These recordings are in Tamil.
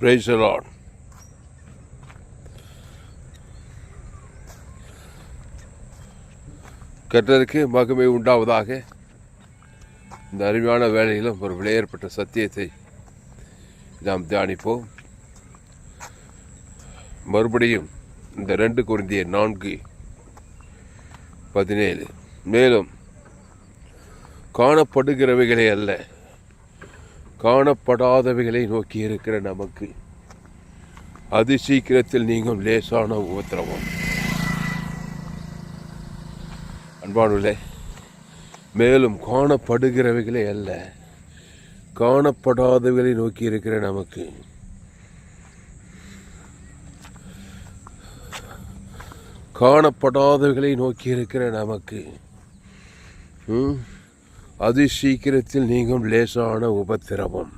Praise the Lord. கர்த்தருக்கு மகிமை உண்டாவதாக இந்த அருமையான வேலையிலும் ஒரு விலையேற்பட்ட சத்தியத்தை நாம் தியானிப்போம். மறுபடியும் இந்த ரெண்டு குருந்திய நான்கு பதினேழு. மேலும் காணப்படுகிறவைகளே அல்ல. காணப்படாதவைகளை நோக்கி இருக்கிற நமக்கு அதி சீக்கிரத்தில் நீங்கள் லேசான உபத்திரவம். அன்பானுள்ளே மேலும் காணப்படுகிறவைகளே அல்ல காணப்படாதவைகளை நோக்கி இருக்கிற நமக்கு காணப்படாதவைகளை நோக்கி இருக்கிற நமக்கு ம், அது சீக்கிரத்தில் நீங்கும் லேசான உபத்திரவம்.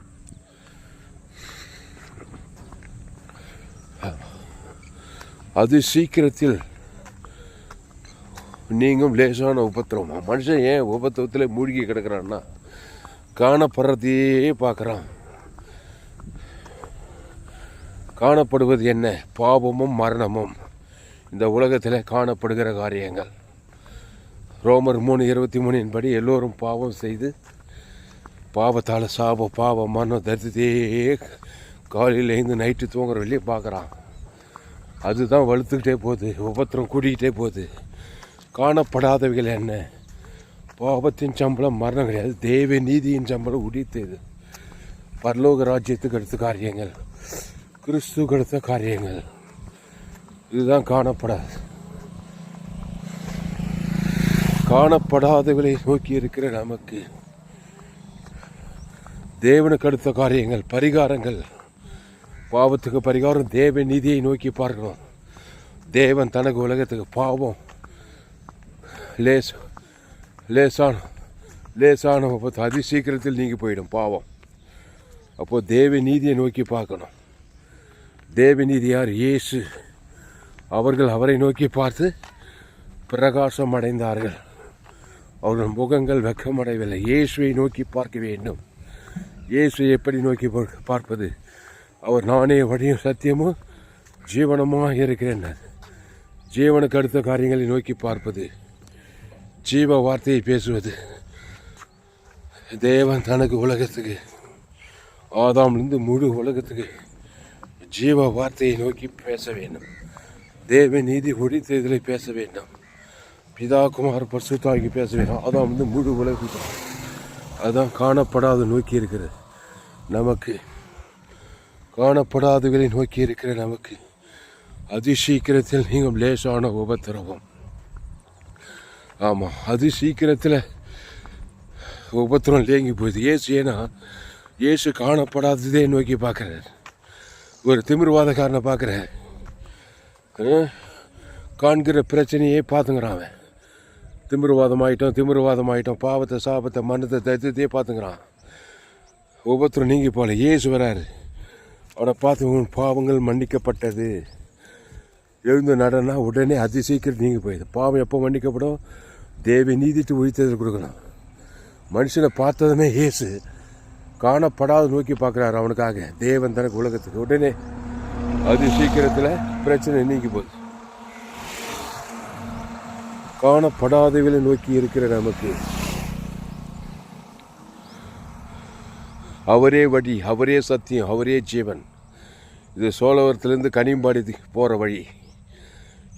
அது சீக்கிரத்தில் நீங்கும் லேசான உபத்திரவம். மனுஷன் ஏன் உபத்திரவத்தில் மூழ்கி கிடக்கிறான்னா காணப்படுறதையே பார்க்குறான். காணப்படுவது என்ன? பாவமும் மரணமும். இந்த உலகத்தில் காணப்படுகிற காரியங்கள். ரோமர் மூணு இருபத்தி மூணின் படி எல்லோரும் பாவம் செய்து பாவத்தால் சாப பாவம் மரணம் தரிசித்தையே காலையில் எழுந்து நைட்டு தூங்குற வெளியே பார்க்குறான். அதுதான் வலுத்துக்கிட்டே போகுது உபத்திரம் கூட்டிக்கிட்டே போகுது. காணப்படாதவைகள் என்ன? பாவத்தின் சம்பளம் மரணம் கிடையாது. தேவ நீதியின் சம்பளம் உடித்தது பரலோக ராஜ்யத்துக்கு அடுத்த காரியங்கள் கிறிஸ்துக்கு அடுத்த காரியங்கள். இதுதான் காணப்படாது. காணப்படாதவர்களை நோக்கி இருக்கிற நமக்கு. தேவனுக்கு அடுத்த காரியங்கள் பரிகாரங்கள். பாவத்துக்கு பரிகாரம் தேவ நிதியை நோக்கி பார்க்கணும். தேவன் தனக்கு உலகத்துக்கு பாவம். லேஸ் லேசான லேசான பார்த்து அதி சீக்கிரத்தில் நீங்கி போயிடும் பாவம். அப்போது தேவ நீதியை நோக்கி பார்க்கணும். தேவ நீதி யார்? இயேசு. அவர்கள் அவரை நோக்கி பார்த்து பிரகாசம் அடைந்தார்கள். அவர்கள் முகங்கள் வெக்கமடையவில்லை. இயேசுவை நோக்கி பார்க்க வேண்டும் இயேசுவை எப்படி நோக்கி பார்ப்பது? அவர் நானே வழியும் சத்தியமும் ஜீவனமாக இருக்கிறேன் ஜீவனுக்கு அடுத்த காரியங்களை நோக்கி பார்ப்பது ஜீவ வார்த்தையை பேசுவது. தேவன் தனக்கு உலகத்துக்கு ஆதாம்லேருந்து முழு உலகத்துக்கு ஜீவ வார்த்தையை நோக்கி பேச வேண்டும். தேவ நீதி ஒழித்ததிலே பேச வேண்டும். பிதா குமார் பரிசுத்தாகி பேச அதான் வந்து முழு உலகம் அதுதான் காணப்படாத நோக்கி இருக்கிறது. நமக்கு காணப்படாதவர்களை நோக்கி இருக்கிற நமக்கு அதி சீக்கிரத்தில் நீங்கள் லேசான உபத்திரவம். ஆமாம் அதி சீக்கிரத்தில் உபத்திரம் லேங்கி போகுது. ஏசு ஏன்னா ஏசு காணப்படாததே நோக்கி பார்க்குறார். ஒரு திமிர்வாதக்காரனை பார்க்குறேன் காண்கிற பிரச்சனையே பார்த்துங்கிறான் அவன். திமிர்வாதம் ஆகிட்டோம் திமிர்வாதம் ஆகிட்டோம் பாவத்தை சாபத்தை மன்னத்தை தரித்திரத்தையே பார்த்துக்கிறான். ஒவ்வொருத்தரும் நீங்கி போகல. ஏசு வராரு. அவனை பார்த்து உன் பாவங்கள் மன்னிக்கப்பட்டது. எழுந்து நடனா உடனே அதி சீக்கிரம் நீங்கி போயிடுது. பாவம் எப்போ மன்னிக்கப்படும்? தேவி நீதிட்டு உயிர்த்ததில் கொடுக்கணும் மனுஷனை பார்த்ததுமே ஏசு காணப்படாத நோக்கி பார்க்குறாரு அவனுக்காக. தேவன் தனக்கு உலகத்துக்கு. உடனே அதி சீக்கிரத்தில் பிரச்சனை நீங்கி போகுது. காணப்படாதவர்களை நோக்கி இருக்கிற நமக்கு. அவரே வழி அவரே சத்தியம் அவரே ஜீவன். இது சோழவரத்துலேருந்து கனிம்பாடி போகிற வழி.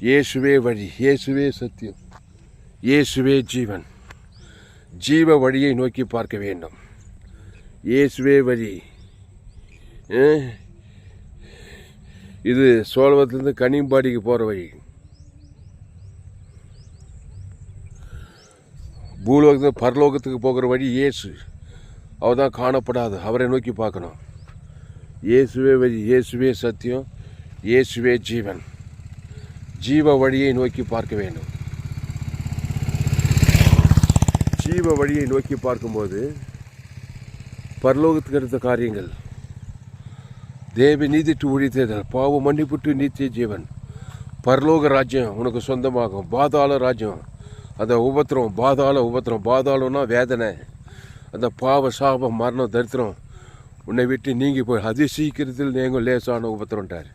இயேசுவே வழி இயேசுவே சத்தியம் இயேசுவே ஜீவன். ஜீவ வழியை நோக்கி பார்க்க வேண்டும். இயேசுவே வழி. ஆ? இது சோழவரத்துலேருந்து கனிம்பாடிக்கு போகிற வழி. பூலோகத்தில் பரலோகத்துக்கு போகிற வழி இயேசு. அவர் தான் காணப்படாது அவரை நோக்கி பார்க்கணும். இயேசுவே வழி இயேசுவே சத்தியம் இயேசுவே ஜீவன். ஜீவ வழியை நோக்கி பார்க்க வேண்டும். ஜீவ வழியை நோக்கி பார்க்கும்போது பரலோகத்துக்கு எடுத்த காரியங்கள். தேவி நீதிட்டு ஒழித்தேதல் பாவ மன்னிப்புட்டு நீத்திய ஜீவன். பரலோக ராஜ்யம் உனக்கு சொந்தமாகும். பாதாள ராஜ்யம். அந்த உபத்திரம் பாதாள உபத்திரம் பாதாளம்னா வேதனை. அந்த பாவ சாபம் மரணம் தரித்திரம். உன்னை விட்டு நீங்கி போய் அதி சீக்கிரத்தில் நீங்கள் லேசான உபத்திரம்ட்டார்.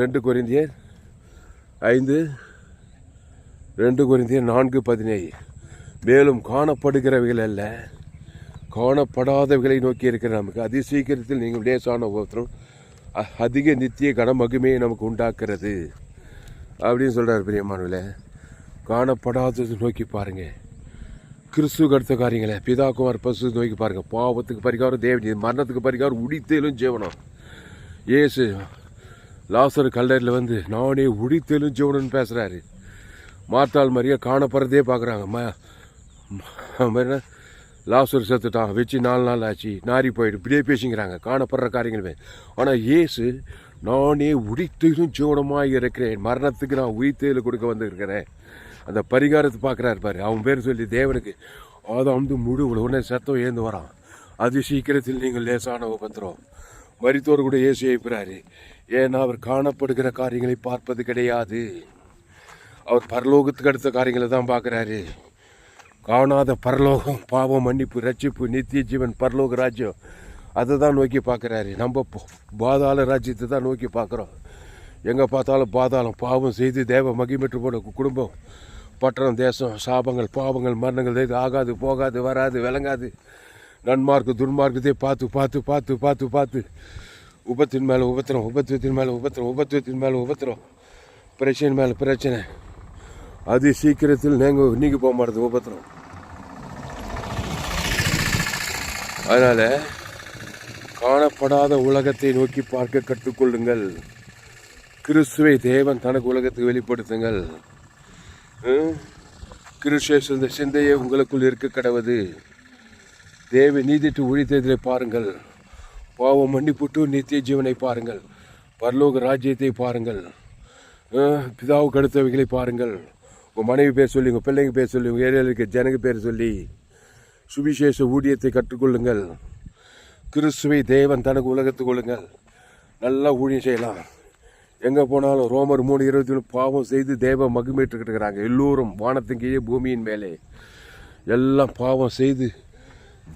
ரெண்டு குறிந்திய ஐந்து ரெண்டு குறிந்திய நான்கு பதினேழு. மேலும் காணப்படுகிறவைகள் அல்ல. காணப்படாதவைகளை நோக்கி இருக்கிற நமக்கு அதி சீக்கிரத்தில் நீங்கள் லேசான உபத்திரம் அதிக நித்திய கனமகுமையை நமக்கு உண்டாக்குறது. அப்படின்னு சொல்கிறார் பிரியமானவர்களே. காணப்படாதது நோக்கி பாருங்கள் கிறிஸ்து கடுத்த காரியங்களை. பிதா குமார் பசு நோக்கி பாருங்கள் பாவத்துக்கு பரிகாரம் தேவனி மரணத்துக்கு பரிகாரம் உடித்தேலும் ஜீவனம். ஏசு லாசர் கல்லறையில் வந்து நானே உடித்தேலும் ஜீவனம்னு பேசுகிறாரு மாத்தாள் மாதிரியே காணப்படுறதே பார்க்குறாங்க ம லாசர் செத்துட்டான். வச்சு நாலு நாள் ஆச்சு. நாரி போயிடு. இப்படியே பேசிக்கிறாங்க காணப்படுற காரியங்களுமே. ஆனால் ஏசு நானே உடித்தேலும் ஜீவனமாக இருக்கிறேன். மரணத்துக்கு நான் உயிர்த்தேல் கொடுக்க வந்திருக்கிறேன். அந்த பரிகாரத்தை பார்க்குறாரு பாரு. அவன் பேர் சொல்லி தேவனுக்கு அதான் வந்து முழு உடனே சத்தம் ஏந்து வரான். அது சீக்கிரத்தில் நீங்கள் லேசான உபத்திரம். மரித்தோர் கூட இயேசு எழுப்புறாரு. ஏன்னா அவர் காணப்படுகிற காரியங்களை பார்ப்பது கிடையாது. அவர் பரலோகத்துக்கு அடுத்த காரியங்களை தான் பார்க்குறாரு. காணாத பரலோகம் பாவம் மன்னிப்பு ரட்சிப்பு நித்திய ஜீவன் பரலோக ராஜ்யம் அதை தான் நோக்கி பார்க்குறாரு. நம்ம பாதாள ராஜ்யத்தை தான் நோக்கி பார்க்குறோம். எங்கே பார்த்தாலும் பாதாளம் பாவம் செய்து தேவ மகிமற்று போன குடும்பம் பட்டணம் தேசம் சாபங்கள் பாவங்கள் மரணங்கள் இது ஆகாது போகாது வராது விளங்காது. நன்மார்க்கு துன்மார்க்கத்தை பார்த்து பார்த்து பார்த்து பார்த்து பார்த்து. உபத்தின் மேலே உபத்திரம் உபத்திரத்தின் மேலே உபத்திரம் உபத்திரத்தின் மேலே உபத்திரம். பிரச்சனை மேலே பிரச்சனை. அது சீக்கிரத்தில் நீங்கள் நீங்கி போக மாட்டேது உபத்திரம். அதனால் காணப்படாத உலகத்தை நோக்கி பார்க்க கற்றுக்கொள்ளுங்கள். கிறிஸ்துவை தேவன் தனக்கு உலகத்துக்கு வெளிப்படுத்துங்கள். ஹம்? இந்த சிந்தையே உங்களுக்குள் இருக்க கடவுது. தேவை நீதிட்டு ஒழித்ததிலே பாருங்கள். பாவம் மன்னிப்புட்டு நித்திய ஜீவனை பாருங்கள். பரலோக ராஜ்யத்தை பாருங்கள். பிதாவுக்கு அடுத்தவைகளை பாருங்கள். உங்கள் மனைவி பேர் சொல்லி உங்கள் பிள்ளைங்க பேர் சொல்லி உங்கள் ஏரியாவில் இருக்க ஜனங்க பேர் சொல்லி சுவிசேஷ ஊழியத்தை கற்றுக்கொள்ளுங்கள். கிறிஸ்துவை தேவன் தனக்கு உலகத்துக்கொள்ளுங்கள் நல்லா ஊழியம் செய்யலாம். எங்கே போனாலும் ரோமர் மூணு இருபத்தி ஒன்று பாவம் செய்து தேவ மகிமேற்றுக்கிட்டு இருக்கிறாங்க எல்லோரும் வானத்தின் கீழே பூமியின் மேலே. எல்லாம் பாவம் செய்து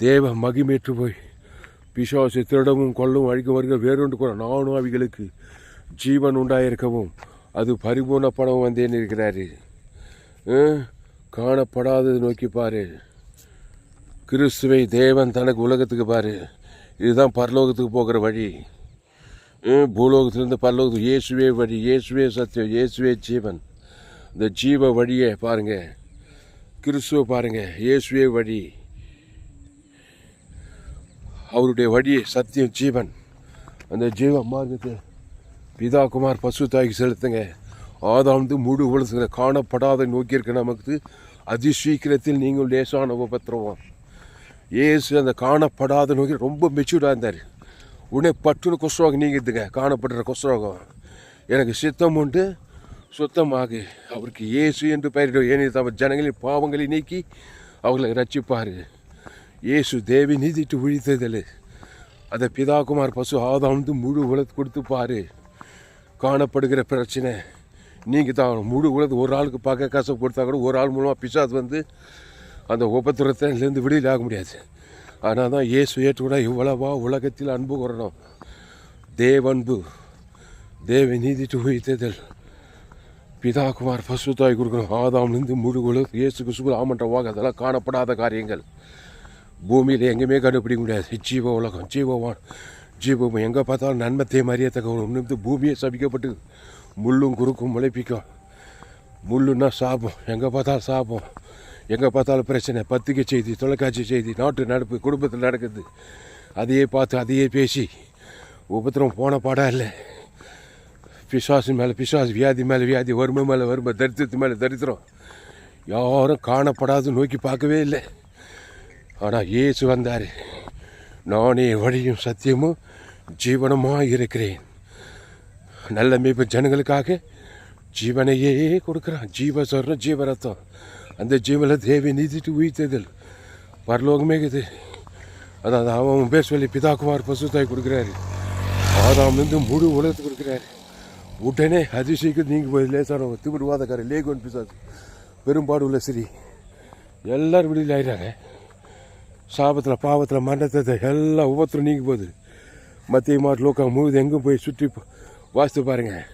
தேவ மகிமேற்று போய் பிசாசு திருடவும் கொள்ளவும் அழிக்கும் வருகிற வேறொன்று கூட நானும் அவைகளுக்கு ஜீவன் உண்டாயிருக்கவும் அது பரிபூர்ணப்படவும் வந்தேன்னு இருக்கிறாரு. காணப்படாதது நோக்கி பாரு. கிறிஸ்துவை தேவன் தனக்கு உலகத்துக்கு பாரு. இதுதான் பரலோகத்துக்கு போகிற வழி. பூலோகத்திலிருந்து பரலோகத்துக்கு இயேசுவே வழி இயேசுவே சத்தியம் இயேசுவே ஜீவன். இந்த ஜீவ வழியை பாருங்கள் கிறிஸ்துவ பாருங்கள் இயேசுவே வழி. அவருடைய வழியை சத்தியம் ஜீவன். அந்த ஜீவ மார்க்கத்தை பிதா குமார் பசு தாய்க்கு செலுத்துங்க. ஆதாந்து முழு உலகத்தில் காணப்படாத நோக்கி இருக்க நமக்கு அதி சீக்கிரத்தில் நீங்கள் லேசான உபத்திரவம். ஏசு அந்த காணப்படாத நோக்கி ரொம்ப மெச்சூர்டாக இருந்தார். உடனே பட்டுன்னு குஷ்ரோகம் நீங்கிதுங்க காணப்படுற குஷ்ரோகம் எனக்கு சித்தம் உண்டு சுத்தமாகு. அவருக்கு இயேசு என்று பெயரிடும். ஏனெனில் தம் ஜனங்களின் பாவங்களை நீக்கி அவர்களை ரட்சிப்பார் இயேசு தேவி நீதிட்டு விழித்ததில் அதை பிதாகுமார் பசு ஆதாந்து முழு உலத்து கொடுத்து காணப்படுகிற பிரச்சனை நீங்கள் தான் முழு உலகத்து ஒரு ஆளுக்கு பார்க்க கசப்பு கொடுத்தா கூட ஒரு ஆள் மூலமாக பிசாது வந்து அந்த உபத்திரத்திலேருந்து விடுதலை ஆக முடியாது. ஆனால் தான் இயேசு ஏற்றுக்கூட இவ்வளவா உலகத்தில் அன்பு கூறணும். தேவன்பு தேவ நீதிட்டு பிதா பிதாகுமார் பசுத்தாய் கொடுக்கணும். ஆதாம்லேருந்து முழுகுழு இயேசு குசுகுல் ஆமன்ற வாங்க அதெல்லாம் காணப்படாத காரியங்கள். பூமியில் எங்கேயுமே கண்டுபிடிக்க முடியாது. ஜீவ உலகம் ஜீவவான் ஜீவம் எங்கே பார்த்தாலும் நன்மத்தை மறியத்தக்க நிமிந்து பூமியை சபிக்கப்பட்டு முள்ளும் குறுக்கும் முளைப்பிக்கும். முள்ளுன்னா சாபம். எங்கே பார்த்தாலும் சாபம். எங்கே பார்த்தாலும் பிரச்சனை. பத்திரிக்கை செய்தி தொலைக்காட்சி செய்தி நாட்டு நடப்பு குடும்பத்தில் நடக்குது. அதையே பார்த்து அதையே பேசி உபத்திரம் போன பாடாக இல்லை. பிசாசு மேலே பிசாசு வியாதி மேலே வியாதி வறுமை மேலே வறுமை தரித்திரத்து மேலே தரித்திரம். யாரும் காணப்படாது நோக்கி பார்க்கவே இல்லை. ஆனால் இயேசு வந்தார். நானே வழியும் சத்தியமும் ஜீவனமாக இருக்கிறேன். நல்ல மீட்பு ஜனங்களுக்காக ஜீவனையே கொடுக்குறான். ஜீவ சொல்கிறோம் ஜீவரத்தம் அந்த ஜீவனில் தேவி நீதிட்டு உயிர்த்ததில் பரலோகமே இது அதான் அவன் பேர் சொல்லி பிதாகுமார் பசுத்தாய் கொடுக்குறாரு. ஆதாம்லேருந்து முழு உலகத்துக்கு கொடுக்குறாரு. உடனே அதிசயக்கு நீங்கள் போய் லேசான திமிடுவாதக்காரர் லேகோன் பிசாசு. பெரும்பாடு உள்ள சரி எல்லாரும் விடுதலை ஆயிடுறாங்க. சாபத்தில் பாவத்தில் மரணத்தை எல்லாம் உபத்திரம் நீங்கி போகுது. மத்திய மாட்டு லோக்கம் முழுது எங்கே போய் சுற்றி வாசித்து பாருங்கள்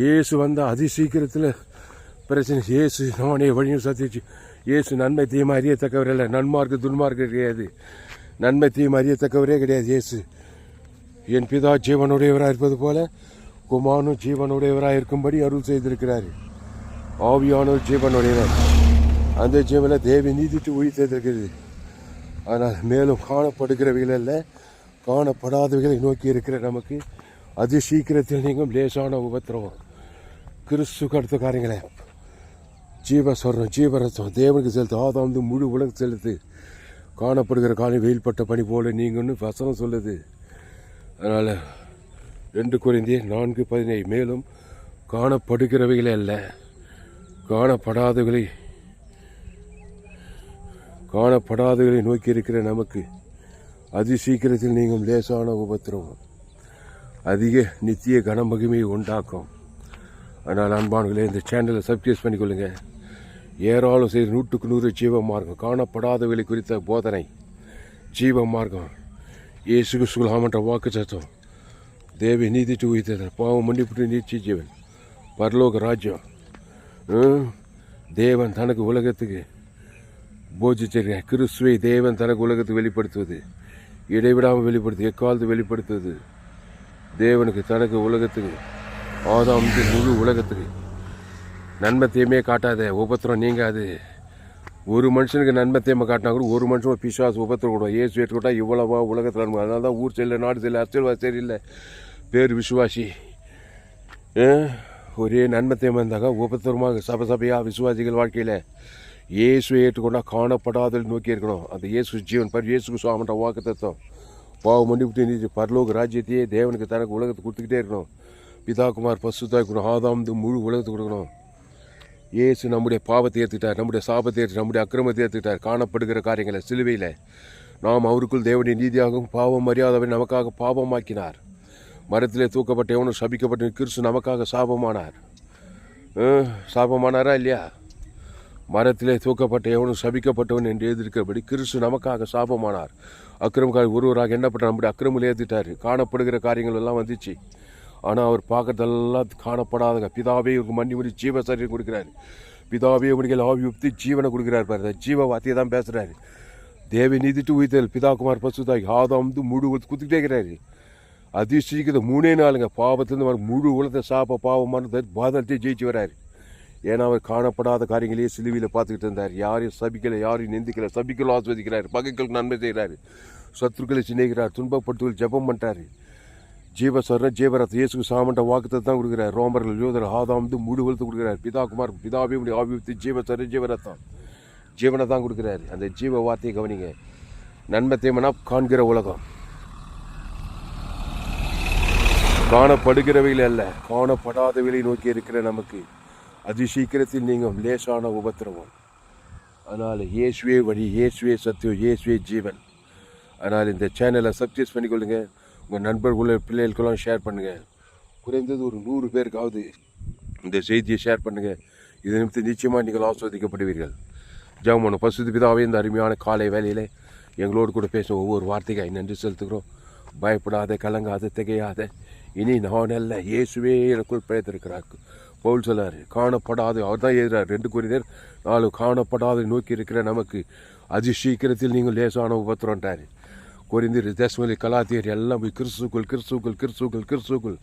இயேசு வந்தால் அதி சீக்கிரத்தில் பிரச்சனை. இயேசு நானே வழியும் சத்திச்சு இயேசு நன்மை தீமை அறியத்தக்கவர் இல்லை நன்மார்க்கு துன்மார்க்கு கிடையாது. நன்மை தீமை அறியத்தக்கவரே கிடையாது இயேசு. என் பிதா ஜீவனுடையவராக இருப்பது போல குமானும் ஜீவனுடையவராக இருக்கும்படி அருள் செய்திருக்கிறார். ஆவியானோர் ஜீவனுடையவர். அந்த ஜீவனை தேவி நீதிட்டு உயிர்த்திருக்கிறது ஆனால் மேலும் காணப்படுகிறவைகளில் காணப்படாதவைகளை நோக்கி இருக்கிற நமக்கு அதி சீக்கிரத்தில் நீங்கும் லேசான உபத்திரவம். கிறிஸ்து கடத்துக்காரங்களே ஜீவ சொர்ணம் ஜீவரசம் தேவனுக்கு செலுத்து ஆதாம் வந்து முழு உலக செலுத்து. காணப்படுகிற காலம் வெயில்பட்ட பணி போல நீங்கள்னு வசனம் சொல்லுது. அதனால் ரெண்டு குறைந்தே நான்கு பதினேழு மேலும் காணப்படுகிறவைகளே அல்ல. காணப்படாதவைகளை காணப்படாதவைகளை நோக்கி இருக்கிற நமக்கு அதி சீக்கிரத்தில் நீங்கள் லேசான உபத்திரவம். அதிக நித்திய கனமகிமையை உண்டாக்கும். அதனால் அன்பான்களே இந்த சேனலை சப்ஸ்கிரைப் பண்ணிக்கொள்ளுங்கள் ஏராளம் செய்து நூற்றுக்கு நூறு ஜீவ மார்க்கம் காணப்படாதவைகளை குறித்த போதனை. ஜீவ மார்க்கம் இயேசு சுகுலாமன்ற வாக்கு சத்தம். தேவி நீதிட்டு உயிர்த்ததன் பாவம் மன்னிப்புட்டு நீச்சி ஜீவன். பரலோக ராஜ்யம். தேவன் தனக்கு உலகத்துக்கு போஜிச்சிருக்க கிறிஸ்துவை தேவன் தனக்கு உலகத்துக்கு வெளிப்படுத்துவது. இடைவிடாமல் வெளிப்படுத்து எக்காலத்து வெளிப்படுத்துவது. தேவனுக்கு தனக்கு உலகத்துக்கு ஆதாம் முழு உலகத்துக்கு நன்மை தீமையே காட்டாத. உபத்திரம் நீங்காது. ஒரு மனுஷனுக்கு நன்மை தீமை காட்டினா கூட ஒரு மனுஷன் பிசாசு உபத்திரம் கூட ஏசு ஏற்றுக்கிட்டா இவ்வளவா உலகத்தில் நன்மை. அதனால தான் ஊர் சரியில்லை நாடு சரியில்லை அரசியல்வாதி சரியில்லை. பேர் விசுவாசி. ஆ? ஒரே நன்மை தீமை இருந்தாங்க உபத்திரமாக சபை சபையாக விசுவாசிகள் வாழ்க்கையில் இயேசுவை ஏற்றுக்கொண்டா காணப்படாதல் நோக்கி இருக்கணும். அந்த இயேசு ஜீவன் பரி இயேசுக்கு சுவாமன்ற வாக்கு தத்துவம் பாவம் மன்னிவிட்டு நீதி பரலோக ராஜ்யத்தையே தேவனுக்கு தனக்கு உலகத்தை கொடுத்துக்கிட்டே இருக்கணும். பிதாகுமார் பசுத்தாய் கொடுக்கணும் ஆதாம் முழு உலகத்தை கொடுக்கணும். இயேசு நம்முடைய பாவத்தை ஏற்றுட்டார் நம்முடைய சாபத்தை ஏற்று நம்முடைய அக்கிரமத்தை ஏற்றுட்டார் காணப்படுகிற காரியங்களை சிலுவையில் நாம் அவருக்குள் தேவனுடைய நீதியாகவும் பாவம் மரியாதவை நமக்காக பாவமாக்கினார். மரத்திலே தூக்கப்பட்ட எவனும் சபிக்கப்பட்ட கிறிஸ்து நமக்காக சாபமானார். சாபமானாரா இல்லையா? மரத்திலே தூக்கப்பட்ட எவனும் சபிக்கப்பட்டவன் என்று எழுதியிருக்கிறபடி கிறிஸ்து நமக்காக சாபமானார். அக்கிரமக்காரி ஒருவராக எண்ணப்பட்ட நம்முடைய அக்கிரமில் ஏற்றிட்டார் காணப்படுகிற காரியங்கள் எல்லாம் வந்துச்சு. ஆனால் அவர் பார்க்கறதெல்லாம் காணப்படாதங்க. பிதாவே இவருக்கு மன்னி ஜீவ சரீரம் கொடுக்குறாரு. பிதாவே உனக்கு ஆவி உப்தி ஜீவனை கொடுக்குறாரு பாரு ஜீவ வார்த்தையை தான் பேசுகிறாரு தேவி நீதிட்டு உயிர்த்தல் பிதாகுமார் பசுதாய் ஆதாம் வந்து முழு உலகத்து குத்துக்கிட்டே இருக்கிறாரு. மூணே நாளுங்க. பாவத்திலேருந்து வர முழு உலகத்தை சாப்ப பாவமான பாதத்தையும் ஜெயிச்சு வராரு. ஏன்னா அவர் காணப்படாத காரியங்களையே சிலுவையில் பார்த்துக்கிட்டு இருந்தார். யாரையும் சபிக்கலை யாரையும் நிந்திக்கலை சபிக்கலும் ஆஸ்வதிக்கிறார். பகைகளுக்கு நன்மை செய்கிறார் சத்துருக்களை சிநேகிறார் துன்பப்படுத்துகள் ஜெபம் பண்ணுறாரு ஜீவசர ஜீவரத் இயேசுக்கு சாமண்ட வாக்குத்தை தான் கொடுக்குறார். ரோமர்கள் யோதர் ஆதாம் வந்து முழு உலகத்தை கொடுக்குறாரு. பிதா குமார் பிதாவே உடைய ஆபிவித்து ஜீவஸ்வரன் ஜீவரத்தம். ஜீவனை தான் கொடுக்குறாரு. அந்த ஜீவ வார்த்தையை கவனிங்க. நன்மை தீமனா காண்கிற உலகம். காணப்படுகிறவையில் அல்ல காணப்படாதவைகளை நோக்கி இருக்கிற நமக்கு அதி சீக்கிரத்தில் நீங்கள் லேசான உபத்திரவம். அதனால் இயேசுவே வழி இயேசுவே சத்தியம் இயேசுவே ஜீவன். அதனால் இந்த சேனலை சப்ஸ்கிரைப் பண்ணிக்கொள்ளுங்கள் உங்கள் நண்பர்கள் பிள்ளைகளுக்கெல்லாம் ஷேர் பண்ணுங்கள் குறைந்தது ஒரு நூறு பேருக்காவது இந்த செய்தியை ஷேர் பண்ணுங்கள் இது நிமித்தம் நிச்சயமாக நீங்கள் ஆஸ்வதிக்கப்படுவீர்கள். ஜெபமனு பசுதி பிதாவே இந்த அருமையான காலை வேலையில் எங்களோடு கூட பேசும் ஒவ்வொரு வார்த்தைக்காய் நன்றி செலுத்துகிறோம். பயப்படாத கலங்காத திகையாத இனி நான் அல்ல இயேசுவே எனக்குள் பிழைத்திருக்கிறார். பவுல் சொல்லார் காணப்படாத அவர் தான் எழுதுறார் ரெண்டு குறிஞர் நாலு காணப்படாத நோக்கி இருக்கிற நமக்கு அதி சீக்கிரத்தில் நீங்கள் லேசான உபத்திரன்றார் குறிந்தர் தேசமலி கலாத்தியர் எல்லாம் போய் கிறிஸ்துக்குள் கிறிஸ்துக்குள் கிறிஸ்துக்குள் கிறிஸ்துக்குள்.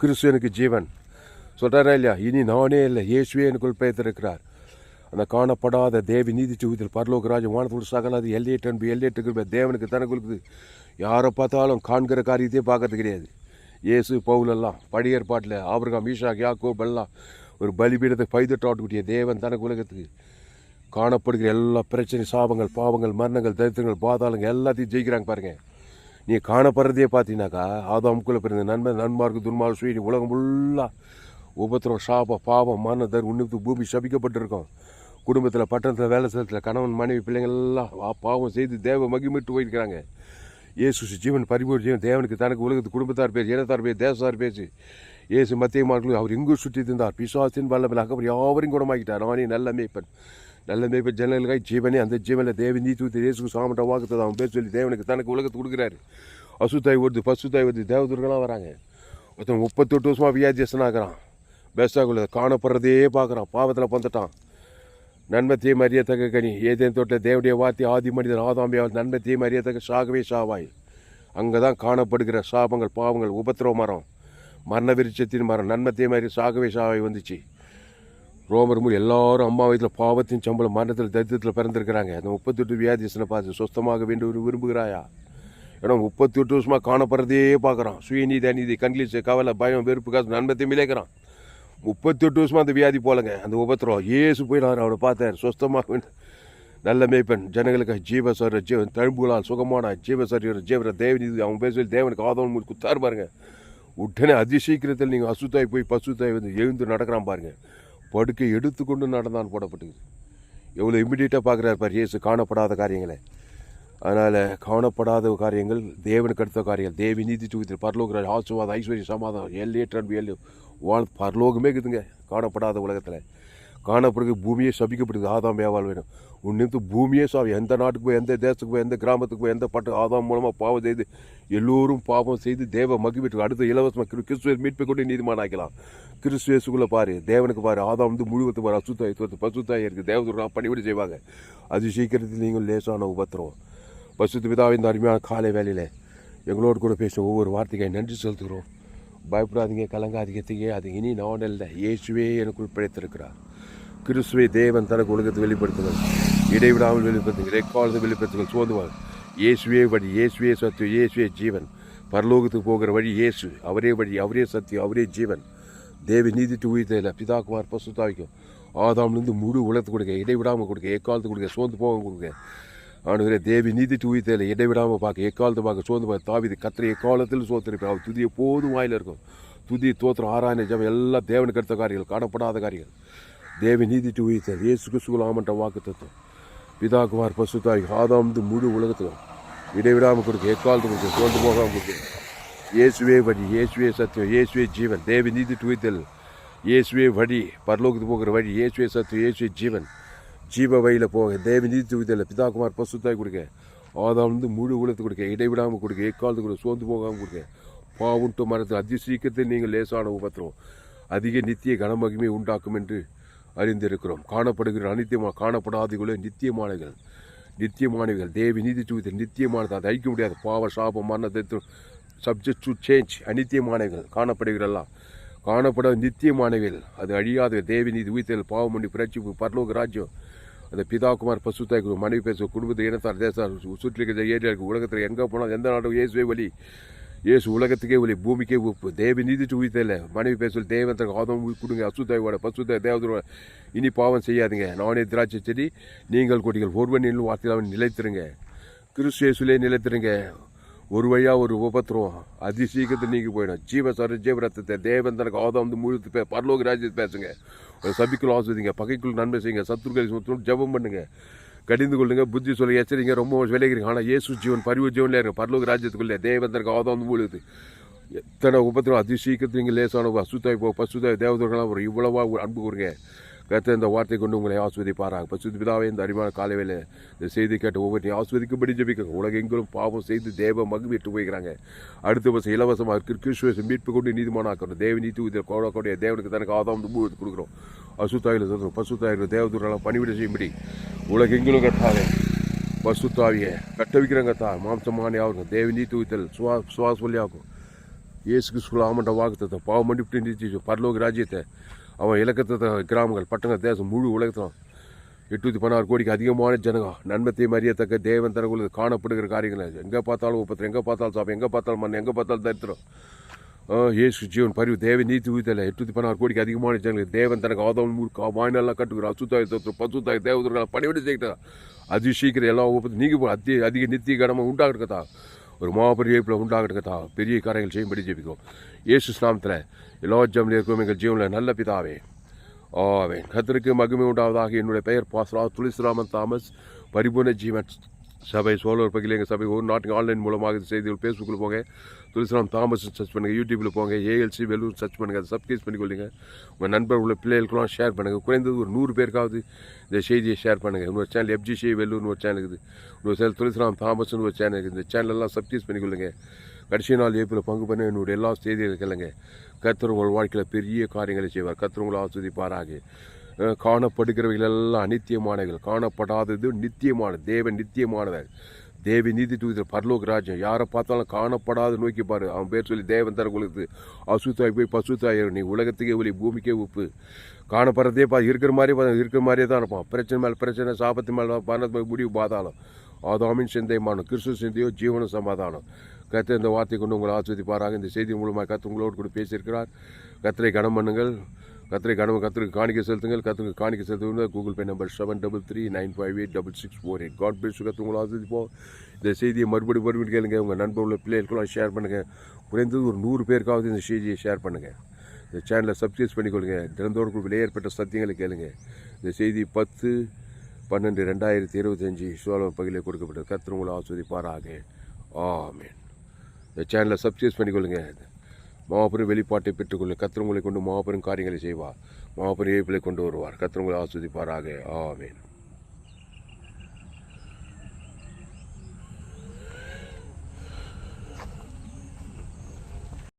கிறிஸ்து எனக்கு ஜீவன். சொல்கிறாரா இல்லையா? இனி நானே இல்லை. இயேசுவே எனக்குள் பெயர்த்திருக்கிறார். அந்த காணப்படாத தேவி நீதி சுகத்தில் பரலோகராஜ வானத்தோடு சகலாது எல்லையற்ற அன்பு எல்லையற்ற கிருபை தேவனுக்கு தனக்குள்ளுக்கு யாரை பார்த்தாலும் காண்கிற காரியத்தையே பார்க்கறது கிடையாது. இயேசு பவுலெல்லாம் பழைய ஏற்பாட்டில் ஆபிரகாம் ஈஷா யாக்கோ எல்லாம் ஒரு பலிபீடத்தை பைதட்டாட்டுக்கூடிய தேவன் தனக்கு உலகத்துக்கு காணப்படுகிற எல்லா பிரச்சனை சாபங்கள் பாவங்கள் மரணங்கள் தரித்திரங்கள் பாதாளங்கள் எல்லாத்தையும் ஜெயிக்கிறாங்க பாருங்க. நீ காணப்படுறதே பார்த்தீங்கன்னாக்கா ஆதாமுக்குள்ள பிறந்த நன்மை நன்மார்க்கு துன்மார்க்கு சுய உலகம் ஃபுல்லாக உபத்திரம் சாபம் பாவம் மரணத்தர் பூமி சபிக்கப்பட்டிருக்கோம். குடும்பத்தில் பட்டணத்தில் வேலை செய்யறதுல கணவன் மனைவி பிள்ளைங்கள் எல்லாம் பாவம் செய்து தேவ மகிமிட்டு போயிருக்கிறாங்க. இயேசு ஜீவன் பரிபூர் ஜீவன் தேவனுக்கு தனக்கு உலகத்து குடும்பத்தார் பேச்சு இனத்தார் பேச்சு தேசத்தார் பேச்சு. இயேசு மத்திய மார்கள் அவர் எங்கு சுற்றி இருந்தார் பிசாசின் வல்லமில் அகவர் யாவரையும் குணமாக்கிட்டார். நானே நல்ல மேய்ப்பன். நல்ல மேய்ப்பு ஜனங்களுக்காய் ஜீவனே அந்த ஜீவனில் தேவ நீ தூத்தி இயேசுக்கு சாமட்ட வாக்குத்தது அவன் பேர் சொல்லி தேவனுக்கு தனக்கு உலகத்து கொடுக்குறாரு. அசுத்தாய் வருது பசுத்தாய் வருது தேவதுர்களாம் வராங்க. ஒருத்தன் முப்பத்தெட்டு வருஷமாக வியாதியசனாகிறான் பெஸ்டாகுள்ள காணப்படுறதே பார்க்குறான் பாவத்தில் பந்துட்டான் நன்மத்தியை மறியத்தக்க கனி ஏதேன் தொட்டில் தேவடைய வார்த்தை ஆதி மனிதன் ஆதாம்பியாவது நன்மத்தியை மறியத்தக்க சாகவே சாவாய். அங்கே தான் காணப்படுகிற சாபங்கள் பாவங்கள் உபத்திரவ மரம் மரண விருட்சத்தின் மரம் நன்மத்தியை மாதிரி சாகவே சாவாய் வந்துச்சு. ரோமர் மூலம் எல்லாரும் அம்மா வயதில் பாவத்தின் சம்பளம் மரணத்தில் தரித்திரத்தில் பிறந்திருக்கிறாங்க. அந்த முப்பத்தெட்டு வியாதிசனை பார்த்து சொஸ்தமாக வேண்டும் விரும்புகிறாயா? ஏன்னா முப்பத்தி எட்டு வருஷமாக காணப்படுறதே பார்க்குறான் சுயநீதி அநீதி கண்கிலீஸ் கவலை பயம் வெறுப்பு காசு நன்மத்தையும் விளைக்கிறான் முப்பத்தி எட்டு வருஷமாக அந்த வியாதி போலங்க. அந்த உபத்திரம் ஏசு போயினார் அவரை பார்த்தார். சொஸ்தமாக வேண்டும் நல்ல மேய்ப்பன். ஜனங்களுக்கு ஜீவசர ஜீவன் தழும்புகளால் சுகமான ஜீவசரியர் ஜீவர தேவநீதி அவன் பேர் தேவனுக்கு ஆதவன் மூடி குத்தார் பாருங்க. உடனே அதிசீக்கிரத்தில் நீங்கள் அசுத்தாய் போய் பசுத்தாய் வந்து எழுந்து நடக்கிறான் பாருங்கள் படுக்கை எடுத்துக்கொண்டு நடந்தான் போடப்பட்டுக்குது எவ்வளோ இமிடியேட்டாக பார்க்குறாரு பார் இயேசு காணப்படாத காரியங்களை. அதனால் காணப்படாத காரியங்கள் தேவனுக்கு அடுத்த காரியங்கள். தேவி நீதி தூக்கத்தில் பரலோக ஆசுவாதம் ஐஸ்வர்ய சமாதானம் எல்லையற்ற அன்பு எல்லு வாழ் பரலோகமே இருக்குதுங்க காணப்படாத உலகத்தில். காணப்படுது பூமியே சபிக்கப்படுது. ஆதாம் ஏவாள் வேணும். உன்னிருந்து பூமியே சாவி எந்த நாட்டுக்கு போய் எந்த தேசத்துக்கு போய் எந்த கிராமத்துக்கு போய் எந்த பட்டு ஆதாம் மூலமாக பாவம் செய்து எல்லோரும் பாவம் செய்து தேவ மகிழ்விட்டு அடுத்த இலவசமாக கிறிஸ்துவ மீட்பை கொண்டு நீதிமான ஆக்கலாம் கிறிஸ்துவேசுக்குள்ளே பாரு தேவனுக்கு பாரு ஆதாம் வந்து முழுவதும் பாரு அசுத்தாய் தோத்து பசுத்தாய் இருக்குது தேவதூரம் பணிபடி செய்வாங்க. அது சீக்கிரத்தில் நீங்கள் லேசான உபத்திரம் பசுத்து பிதாவின் இந்த அருமையான காலை வேலையில் எங்களோடு கூட பேச ஒவ்வொரு வார்த்தைக்கு நன்றி செலுத்துகிறோம். பயப்படாதீங்க கலங்காதீங்க அது இனி நான் இல்லை இயேசுவே எனக்குள் பிழைத்திருக்கிறார். கிறிஸ்துவை தேவன் தனக்கு உலகத்தை வெளிப்படுத்துங்கள் இடைவிடாமல் வெளிப்படுத்துங்கள் ரெக்காலத்தை வெளிப்படுத்துங்கள் சோதுவாங்க இயேசுவே வழி இயேசுவே சத்தியம் இயேசுவே ஜீவன். பரலோகத்துக்கு போகிற வழி இயேசு அவரே வழி அவரே சத்தியம் அவரே ஜீவன். தேவி நீதிட்டு உயிர்த்தையில் பிதாகுமார் பசுத்தாவிக்கும் ஆதாம்லேருந்து முழு உலகத்து கொடுக்க இடைவிடாமல் கொடுக்க எக்காலத்து கொடுக்க சோர்ந்து போக கொடுக்க ஆண்டுகிற தேவி நீதிட்டு உயிர்த்தையில் இடைவிடாமல் பார்க்க எக்காலத்தை பார்க்க சோர்ந்து பார்க்க தாவிது கத்திர எக்காலத்தில் சோத்திருப்பேன் அவர் துதி எப்போதும் வாயில் இருக்கும் துதி தோத்திரம் ஆராயண ஜபம் எல்லாம் தேவனுக்கு எடுத்த காரியங்கள் காணப்படாத காரியங்கள். தேவி நீதிட்டு உயிர்த்தார். இயேசு கிறிஸ்துவலாமன்ற வாக்கு தத்துவம். பிதாகுமார் பசுத்தாய் ஆதாம் முழு உலகத்துக்கும் இடைவிடாமல் கொடுக்க எக்காலத்து கொடுக்க சோர்ந்து போகாமல் கொடுக்க. இயேசுவே வழி இயேசுவே சத்தியம் இயேசுவே ஜீவன். தேவி நீதி துவைத்தல் இயேசுவே வழி பரலோகத்துக்கு போகிற வழி இயேசுவே சத்தியம் இயேசுவே ஜீவன். ஜீவ வழியில் போக தேவி நீதி துவைத்தல் பிதாகுமார் பசுத்தாய் கொடுக்க ஆதாம் வந்து முழு உலகத்து கொடுக்க இடைவிடாமல் கொடுக்க எக்காலத்து கொடுக்க சோர்ந்து போகாமல் கொடுக்க. பாவுண்டு மரத்தில். அதி சீக்கிரத்தில் நீங்கள் லேசான உபத்திரம் அதிக நித்திய கனமகிமை உண்டாக்கும் என்று அறிந்திருக்கிறோம். காணப்படுகிற அனித்தியமாக காணப்படாதீர்களே நித்தியமானவர்கள் நித்தியமானவர்கள் தேவி நீதி சுகத்தில் நித்தியமானது. அதை அழிக்க முடியாது. பாவ சாபம் மரணத்தை சப்ஜெக்ட் டு சேஞ்ச் அநித்தியமானவைகள் காணப்படுகிறெல்லாம். காணப்படாத நித்தியமானவர்கள் அது அழியாத தேவி நீதி உயிர்த்தல் பாவம் பண்ணி பரலோக ராஜ்யம். அந்த பிதாகுமார் பசுத்தாய் மனைவி பேச குடும்பத்தை இனத்தார் தேசார் சுற்றி இருக்கிற ஏரியாவுக்கு உலகத்தில் எங்கே போனால் எந்த நாடும் இயேசுவே வழி. இயேசு உலகத்துக்கே ஒளி பூமிக்கே உப்பு. தேவி நீதிட்டு உயிர்த்தல மனைவி பேசல் தேவன் ஆதம் கொடுங்க. அசுத்தாயோட பசுத்த தேவதோட இனி பாவம் செய்யாதுங்க. நானே திராட்சை செடி நீங்கள் கொடிகள். ஒருவனில் வார்த்தையில் நிலைத்திருங்க. கிறிஸ்து இயேசுலே நிலைத்திருங்க. ஒரு வழியாக ஒரு உபத்திரம். அதி சீக்கிரத்தில் நீங்கி போயிடும். ஜீவ சர ஜீவ ரத்தத்தை தேவன் தனக்கு ஆதம் வந்து முழுத்து பே பரலோக ராஜ்யத்தை பேசுங்க. ஒரு சபிக்குள் ஆசுவதிங்க பகைக்குள் நன்மை செய்யுங்க. சத்துருக்களை சுத்தம் ஜெபம் பண்ணுங்கள் கடிந்து கொள்ளுங்க புத்தி சொல்லி எச்சரிங்க ரொம்ப விளைகிறீங்க ஆனால் ஏசு ஜீவன் பரிவு ஜீவன்ல இருக்கு பரலோக ராஜ்யத்துக்குள்ளே தேவன் தனக்கு ஆதம் வந்து முழுது எத்தனை உபத்திரம் அதி சீக்கிரத்தில் நீங்கள் லேசான அசுத்தாய் போ பசுதாய் தேவதர்களாக ஒரு இவ்வளவா அன்பு கூறுங்க. கத்த இந்த வார்த்தை கொண்டு உங்களை ஆஸ்வதிப்பாராக. பசுத்து பிதாவே இந்த அறிவான காலையில் இந்த செய்தி கேட்டு ஒவ்வொருத்தையும் ஆஸ்வதிக்கும்படி ஜபிக்கங்க உலகெங்கிலும் பாவம் செய்து தேவ மகிழ்விட்டு போய்க்கிறாங்க. அடுத்த வருஷம் இலவசமாக கிறிஸ்துவ மீட்பு கொண்டு நீதிமானாக்கிறோம் தேவ நீதி உதவி கோடக்கூடிய தேவனுக்கு தனக்கு ஆதாம் கொடுக்குறோம். அசுத்தாயில் சொல்கிறோம் பசுத்தாயில் தேவதூரெல்லாம் பணிவிட செய்யும்படி உலகெங்கிலும் கட்டாவே பசுத்தாவிய கட்டவிக்கிறங்க தா மாம்சமானே ஆகும் தேவி நீ தூவித்தல் சுவா சுவா வழி ஆகும் இயேசு கிறிஸ்துவ ஆமண்ட வாக்குத்தத்தை பாவம் மன்னிப்பு நீதி பரலோக ராஜ்யத்தை அவன் இலக்கத்தை கிராமங்கள் பட்டண தேசம் முழு உலகத்தான் எட்நூற்றி பதினாறு கோடிக்கு அதிகமான ஜனங்க. நன்மத்தையும் மறியத்தக்க தேவன் தனக்குள்ள காணப்படுகிற காரியங்கள் எங்கே பார்த்தாலும் உப்பத்திரம் எங்கே பார்த்தாலும் சாப்பிடும் எங்கே பார்த்தாலும் மண் எங்கே பார்த்தாலும் தரித்திரம். ஏசு ஜீவன் பரிவு தேவை நீதி ஊத்தல எட்நூற்றி பதினாறு கோடிக்கு அதிகமான ஜனங்கள் தேவன் தனக்கு ஆதவன் மூர்க்கா வாய்நெல்லாம் கட்டுக்கிற அசுத்தாய் தோற்றம் பசுத்தாய் தேவதர்கள் பணிவிட செய்கிட்டா அதி சீக்கிரம் எல்லா உபத்து நீங்கள் போ அதி அதிக நித்திய கடமை உண்டாகிறதா ஒரு மாபெரிய இப்பில் உண்டாகிறதா பெரிய காரியங்கள் செய்யும்படி ஜெபிக்கும் ஏசு ஸ்நாமத்தில் எல்லா ஜம்ல இருக்கும் எங்கள் ஜீவனில் நல்ல பிதாவே. ஆவேன் கத்திற்கு மகிமை உண்டாவதாக. என்னுடைய பெயர் பாஸ்ரா துளசிராமன் தாமஸ். பரிபூர்ண ஜீவன் சபை சோழர் பகுதியில் எங்கள் சபை ஒரு நாட்டுக்கு ஆன்லைன் மூலமாக இது செய்திகள் ஃபேஸ்புக்கில் போங்க. துளசிராம் தாமஸ் சர்ச் பண்ணுங்கள் யூடியூப்பில் போங்க ஏஎல்சி வெல்லூர் சர்ச் பண்ணுங்கள் அதை சப்ஸ்கிரைப் பண்ணிக்கொள்ளுங்க. உங்கள் நண்பர் உள்ள பிள்ளைகளுக்கெல்லாம் ஷேர் பண்ணுங்கள் குறைந்தது ஒரு நூறு பேருக்காவது இந்த செய்தியை ஷேர் பண்ணுங்கள் இன்னொரு சேனல் எஃப்ஜிசி வெல்லூர்னு ஒரு சேனல் இருக்குது. இன்னொரு சேனல் துளசிராம் தாமஸ்னு ஒரு சேனல் இருக்குது. இந்த சேனலெல்லாம் சப்ஸ்கிரைப் பண்ணிக்கொள்ளுங்க. கடைசி நாள் ஏப்பில் பங்கு பண்ண என்னுடைய எல்லா செய்திகளும் கேளுங்க. கர்த்தர் உங்கள் வாழ்க்கையில் பெரிய காரியங்களை செய்வார். கர்த்தர் உங்களை ஆஸ்வதிப்பாராக அஹ் காணப்படுகிறவைகள் எல்லாம் அநித்தியமானவைகள் காணப்படாதது நித்தியமானது. தேவன் நித்தியமானவர். தேவி நீதி தூதர் பரலோக ராஜ்யம் யாரை பார்த்தாலும் காணப்படாத நோக்கி பாரு. அவன் பேர் சொல்லி தேவன் தர கொடுத்து அசுத்தாய் போய் பசுத்தாயிரும் நீ உலகத்துக்கே ஒளி பூமிக்கே உப்பு. காணப்படுறதே பா இருக்கிற மாதிரியே இருக்கிற மாதிரியே தான் இருப்பான். பிரச்சனை மேலே பிரச்சனை சாபத்து மேலே பணத்து முடிவு பாதாளம். ஆதாமின் சிந்தைமானம் கிறிஸ்து சிந்தையோ ஜீவன சமாதானம். கத்த இந்த வார்த்தை கொண்டு உங்களை ஆஸ்வதிப்பாராக. இந்த செய்தி மூலமாக கத்து உங்களோடு கூட பேசியிருக்கிறார். கத்தரை கனம் பண்ணுங்கள். கத்திரை கனவு கத்திரிக்கு காணிக்க செலுத்துங்கள். கத்திரிக்கு காணிக்க செலுத்துங்கள் Google Pay number seven double three nine five eight double six four eight God bless கத்து உங்களை இந்த செய்தியை மறுபடியும் மறுபடியும் கேளுங்க. உங்கள் நண்பர் உள்ள பிள்ளைகளுக்கெல்லாம் ஷேர் பண்ணுங்கள் குறைந்தது ஒரு நூறு பேருக்காவது இந்த செய்தியை ஷேர் பண்ணுங்கள் இந்த சேனலை சப்ஸ்கிரைப் பண்ணிக்கொள்ளுங்க. திறந்தோடு விலை ஏற்பட்ட சத்தியங்களை கேளுங்க. இந்த செய்தி பத்து பன்னெண்டு ரெண்டாயிரத்தி இருபத்தஞ்சி சோழ பகுதியில் கொடுக்கப்பட்டது. கத்திர ஆஸ்வதிப்பாராக ஆமேன். இந்த சேனலை சப்ஸ்கிரைப் பண்ணிக்கொள்ளுங்க. மாபெரும் வெளிப்பாட்டை பெற்றுக்கொள்ள கத்திரங்களை கொண்டு மாபெரும் காரியங்களை செய்வார். மாபெரும் ஏப்பிலை கொண்டு வருவார். கத்திரங்களை ஆஸ்வதிப்பாராக ஆமேன்.